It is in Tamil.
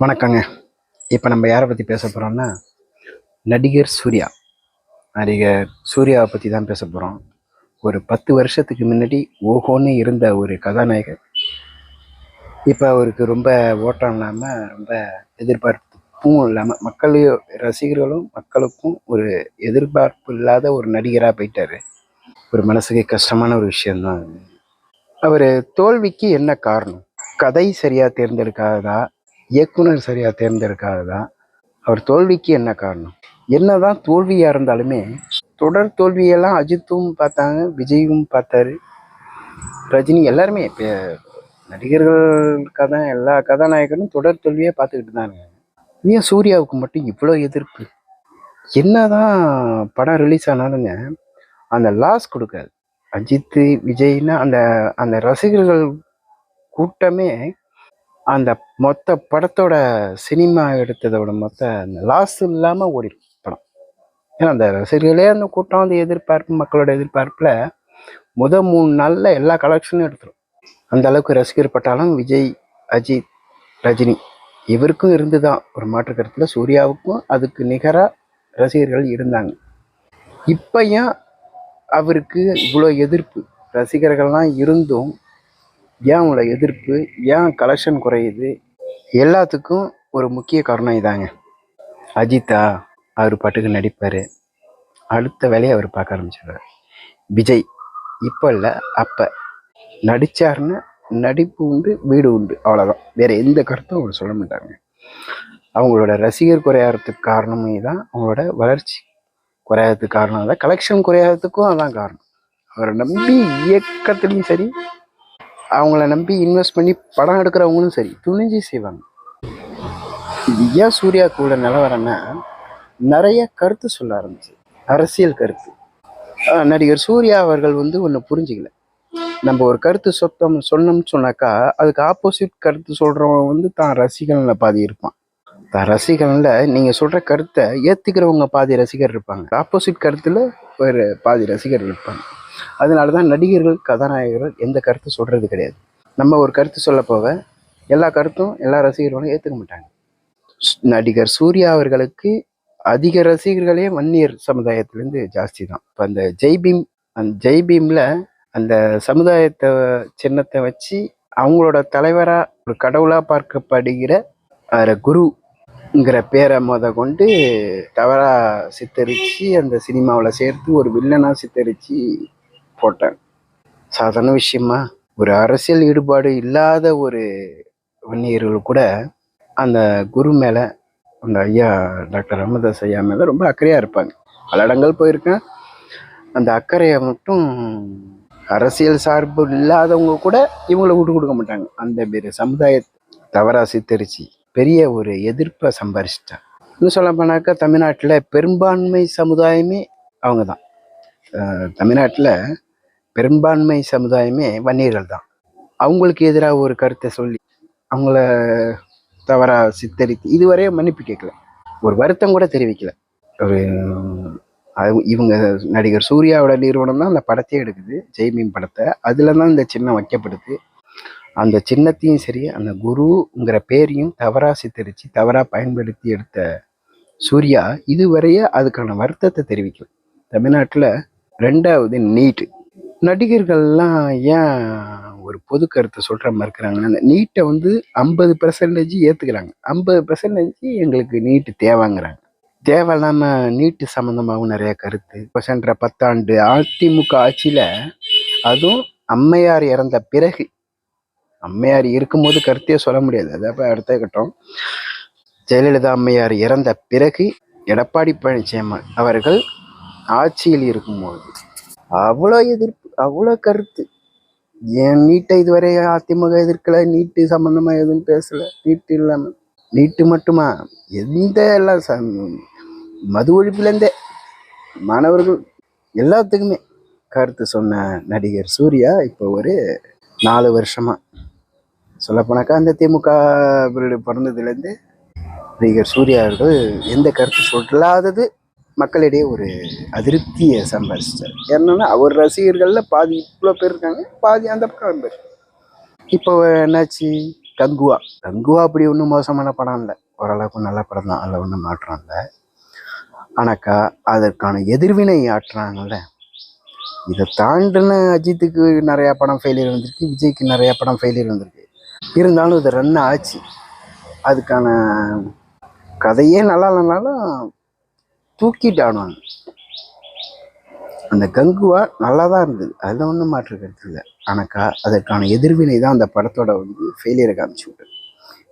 வணக்கங்க. இப்போ நம்ம யாரை பற்றி பேச போகிறோம்னா நடிகர் சூர்யா. நடிகர் சூர்யாவை பற்றி தான் பேச போகிறோம் ஒரு பத்து வருஷத்துக்கு முன்னாடி ஓஹோன்னு இருந்த ஒரு கதாநாயகர். இப்போ அவருக்கு ரொம்ப ஓட்டம் இல்லாமல் ரொம்ப எதிர்பார்ப்பும் இல்லாமல் மக்களையும் ரசிகர்களும் மக்களுக்கும் ஒரு எதிர்பார்ப்பு இல்லாத ஒரு நடிகராக போயிட்டார். ஒரு மனசுக்கு கஷ்டமான ஒரு விஷயந்தான் அது. அவர் தோல்விக்கு என்ன காரணம்? கதை சரியாக தேர்ந்தெடுக்காததா? இயக்குனர் சரியாக தேர்ந்தெடுக்காததா? அவர் தோல்விக்கு என்ன காரணம்? என்னதான் தோல்வியாக இருந்தாலுமே தொடர் தோல்வியெல்லாம் அஜித்தும் பார்த்தாங்க விஜயும் பார்த்தாரு. ரஜினி எல்லாருமே இப்போ நடிகர்கள் கதை எல்லா கதாநாயகரும் தொடர் தோல்வியே பார்த்துக்கிட்டு தான் இருக்காங்க. ஏன் சூர்யாவுக்கு மட்டும் இவ்வளோ எதிர்ப்பு? என்னதான் படம் ரிலீஸ் ஆனாலுங்க அந்த லாஸ் கொடுக்காது. அஜித்து விஜய்னா அந்த அந்த ரசிகர்கள் கூட்டமே அந்த மொத்த படத்தோட சினிமா எடுத்ததோட மொத்த அந்த லாஸ் இல்லாமல் ஓடிடும் படம். ஏன்னா அந்த ரசிகர்களே அந்த கூட்டம் அந்த எதிர்பார்ப்பு மக்களோட எதிர்பார்ப்பில் முத மூணு நாளில் எல்லா கலெக்ஷனும் எடுத்துரும். அந்த அளவுக்கு ரசிகர் பட்டாலும் விஜய் அஜித் ரஜினி இவருக்கும் இருந்து தான் ஒரு மாற்று கருத்தில். சூர்யாவுக்கும் அதுக்கு நிகராக ரசிகர்கள் இருந்தாங்க. இப்போ ஏன் அவருக்கு இவ்வளோ எதிர்ப்பு? ரசிகர்கள்லாம் இருந்தும் ஏன் அவங்களோட எதிர்ப்பு ஏன் கலெக்ஷன் குறையுது? எல்லாத்துக்கும் ஒரு முக்கிய காரணம் இதாங்க. அஜித்தா அவர் பாட்டுக்கு நடிப்பார். அடுத்த வேலையை அவர் பார்க்க ஆரம்பிச்சிடுறார் விஜய் இப்போ இல்லை அப்போ. நடித்தாருன்னா நடிப்பு உண்டு வீடு உண்டு அவ்வளோதான் வேற எந்த கருத்தும் அவர் சொல்ல மாட்டாங்க அவங்களோட ரசிகர் குறையாததுக்கு காரணமே தான் அவங்களோட வளர்ச்சி குறையாததுக்கு காரணம் தான் கலெக்ஷன் குறையாததுக்கும் அதான் காரணம். அவரை நம்பி இயக்கத்துலேயும் சரி அவங்கள நம்பி இன்வெஸ்ட் பண்ணி படம் எடுக்கிறவங்களும் சரி துணிஞ்சு செய்வாங்க. இது ஏன் சூர்யா கூட நிலவரம்னா நிறைய கருத்து சொல்ல ஆரம்பிச்சு. அரசியல் கருத்து. நடிகர் சூர்யா அவர்கள் வந்து ஒன்று புரிஞ்சுக்கல. நம்ம ஒரு கருத்து சொத்தம் சொன்னோம்னு சொன்னாக்கா அதுக்கு ஆப்போசிட் கருத்து சொல்றவன் வந்து தான் ரசிகனில் பாதி இருப்பான். தான் ரசிகனில் நீங்கள் சொல்கிற கருத்தை ஏத்துக்கிறவங்க பாதி ரசிகர் இருப்பாங்க. ஆப்போசிட் கருத்தில் ஒரு பாதி ரசிகர் இருப்பாங்க. அதனால தான் நடிகர்கள் கதாநாயகர்கள் எந்த கருத்து சொல்கிறது கிடையாது. நம்ம ஒரு கருத்து சொல்ல போக எல்லா கருத்தும் எல்லா ரசிகர்களும் ஏற்றுக்க மாட்டாங்க. நடிகர் சூர்யா அவர்களுக்கு அதிக ரசிகர்களே வன்னியர் சமுதாயத்திலேருந்து ஜாஸ்தி தான் இப்போ அந்த ஜெய்பீம் அந்த ஜெய்பீமில் அந்த சமுதாயத்தை சின்னத்தை வச்சு அவங்களோட தலைவராக ஒரு கடவுளாக பார்க்கப்படுகிற குருங்கிற பேரை முத கொண்டு தவறாக சித்தரித்து அந்த சினிமாவில் சேர்த்து ஒரு வில்லனாக சித்தரித்து போட்டாங்க சாதாரண விஷயமா ஒரு அரசியல் ஈடுபாடு இல்லாத ஒரு வன்னியர்கள் கூட அந்த குரு மேலே அந்த ஐயா டாக்டர் ராமதாஸ் ஐயா மேலே ரொம்ப அக்கறையாக இருப்பாங்க. பல இடங்கள் போயிருக்கேன். அந்த அக்கறையை மட்டும் அரசியல் சார்பு இல்லாதவங்க கூட இவங்களை விட்டு கொடுக்க மாட்டாங்க. அந்த பேர் சமுதாய தவறா சித்தரிச்சு பெரிய ஒரு எதிர்ப்பை சம்பாரிச்சிட்டாங்க. இன்னும் சொல்ல போனாக்கா தமிழ்நாட்டில் பெரும்பான்மை சமுதாயமே அவங்க தான் தமிழ்நாட்டில் பெரும்பான்மை சமுதாயமே வன்னியர்கள் தான் அவங்களுக்கு எதிராக ஒரு கருத்தை சொல்லி அவங்கள தவறாக சித்தரித்து இதுவரையும் மன்னிப்பு கேட்கல. ஒரு வருத்தம் கூட தெரிவிக்கல. ஒரு அது- இவங்க நடிகர் சூர்யாவோட நிறுவனம் தான் அந்த படத்தையே எடுக்குது ஜெய்மீன் படத்தை. அதில் தான் இந்த சின்னம் வைக்கப்படுது. அந்த சின்னத்தையும் சரி அந்த குருங்கிற பேரையும் தவறாக சித்தரித்து தவறாக பயன்படுத்தி எடுத்த சூர்யா இதுவரைய அதுக்கான வருத்தத்தை தெரிவிக்கல. தமிழ்நாட்டில் ரெண்டாவது நீட்டு நடிகர்கள்லாம் ஏன் ஒரு பொது கருத்தை சொல்கிற மாதிரி இருக்கிறாங்கன்னா அந்த நீட்டை வந்து ஐம்பது பெர்சன்டேஜ் ஏற்றுக்கிறாங்க ஐம்பது பெர்சன்டேஜ் எங்களுக்கு நீட்டு தேவைங்கிறாங்க. தேவை இல்லாமல் நீட்டு சம்மந்தமாகவும் நிறைய கருத்து. இப்போ சென்ற பத்தாண்டு அதிமுக ஆட்சியில் அதுவும் அம்மையார் இறந்த பிறகு அம்மையார் இருக்கும்போது கருத்தையே சொல்ல முடியாது. அது அப்போ அடுத்த கட்டம். ஜெயலலிதா அம்மையார் இறந்த பிறகு எடப்பாடி பழனிசாமி அவர்கள் ஆட்சியில் இருக்கும்போது அவ்வளோ எதிர்ப்பு அவ்வளோ கருத்து. ஏன் நீட்டை இதுவரை அதிமுக எதிர்க்கல நீட்டு சம்பந்தமா எதுவும் பேசல நீட்டு இல்லாமல் நீட்டு மட்டுமா? எந்த எல்லாம் ச- மது ஒழிப்புலேருந்தே. மாணவர்கள் எல்லாத்துக்குமே. கருத்து சொன்ன நடிகர் சூர்யா இப்போ ஒரு நாலு வருஷமா. சொல்லப்போனாக்கா அந்த திமுக பீரியடு பிறந்ததுலேருந்து நடிகர் சூர்யா அவர்கள் எந்த கருத்து சொல்லாதது மக்களிடையே ஒரு அதிருப்தியை சம்பாதிச்சிட்டார் என்னென்னா அவர் ரசிகர்களில் பாதி இவ்வளோ பேர் இருக்காங்க பாதி அந்த பக்கம் பேர். இப்போ என்னாச்சு? கங்குவா. கங்குவா அப்படி ஒன்றும் மோசமான படம் இல்லை. ஓரளவுக்கு நல்ல படம் தான். அதில் ஒன்றும் மாற்றம் இல்லை. ஆனாக்கா அதற்கான எதிர்வினை ஆற்றுறாங்கல்ல. இதை தாண்டின அஜித்துக்கு நிறையா படம் ஃபெயிலியர் வந்திருக்கு. விஜய்க்கு நிறையா படம் ஃபெயிலியர் வந்திருக்கு. இருந்தாலும் இது ரன் ஆச்சு. அதுக்கான கதையே நல்லா இல்லைனாலும் தூக்கிட்டு ஆடுவாங்க அந்த கங்குவா நல்லா தான் இருந்தது. அதில் ஒன்றும் மாற்று கருத்து இல்லை. ஆனாக்கா அதற்கான எதிர்வினை தான் அந்த படத்தோட வந்து ஃபெயிலியரை காமிச்சு விட்டது.